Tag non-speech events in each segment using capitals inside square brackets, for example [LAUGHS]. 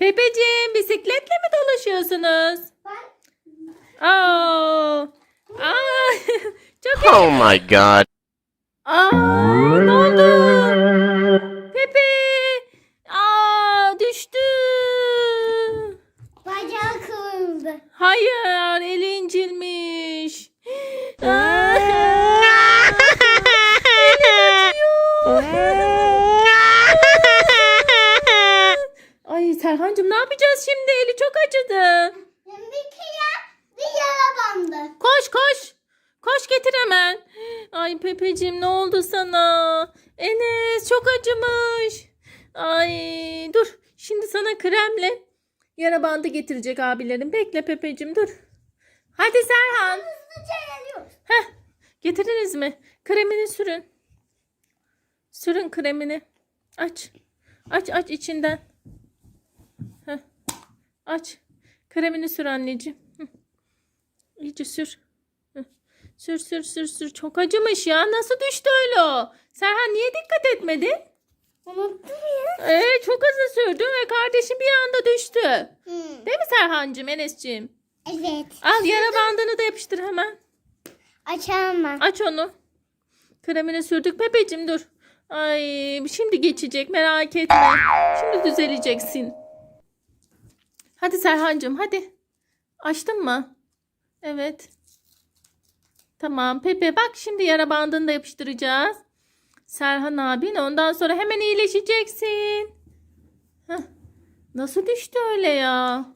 Pepeciğim bisikletle mi dolaşıyorsunuz? Aa, aa, [LAUGHS] çok iyi. Oh my god. Aa, ne oldu? Pepe, aa düştü. bacağı kırıldı. Hayır, eli incilmiş. [GASPS] Aa, Serhancığım ne yapacağız şimdi? Eli çok acıdı. Bir kere bir yara bandı. Koş koş. Koş getir hemen. Ay Pepeciğim ne oldu sana? Enes çok acımış. Ay dur. Şimdi sana kremle yara bandı getirecek abilerim. Bekle Pepeciğim dur. Hadi Serhan. Hızlıca geliyor. Heh. Getirdiniz mi? Kremini sürün. Sürün kremini. Aç. Aç aç içinden. Aç. Kremini sür anneciğim. Hı. İyice sür. Hı. Sür sür sür sür. Çok acımış ya. Nasıl düştü öyle o? Serhan niye dikkat etmedin? Unuttum ya. Ee, çok hızlı sürdün ve kardeşim bir anda düştü. Hı. Değil mi Serhancığım, Enes'ciğim? Evet. Al yara bandını da yapıştır hemen. Açalım ben. Aç onu. Kremini sürdük. Pepeciğim dur. Ay şimdi geçecek merak etme. Şimdi düzeleceksin. Hadi Serhancığım hadi. Açtın mı? Evet. Tamam Pepe bak şimdi yara bandını da yapıştıracağız. Serhan abin ondan sonra hemen iyileşeceksin. Heh. Nasıl düştü öyle ya?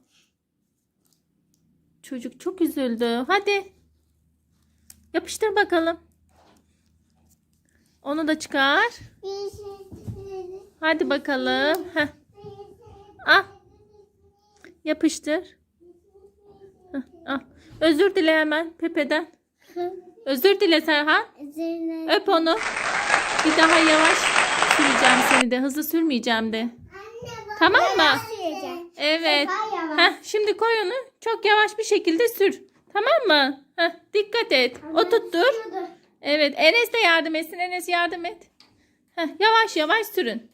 Çocuk çok üzüldü. Hadi. Yapıştır bakalım. Onu da çıkar. Hadi bakalım. Heh. Al. Yapıştır. Heh, al. Özür dile hemen Pepe'den. [LAUGHS] Özür dile Serhan. Üzerine. Öp onu. Bir daha yavaş süreceğim seni de. Hızlı sürmeyeceğim de. Tamam mı? Evet. Heh, şimdi koy onu. Çok yavaş bir şekilde sür. Tamam mı? Heh, dikkat et. Oturttur. Evet. Enes de yardım etsin. Enes yardım et. Heh, yavaş yavaş sürün.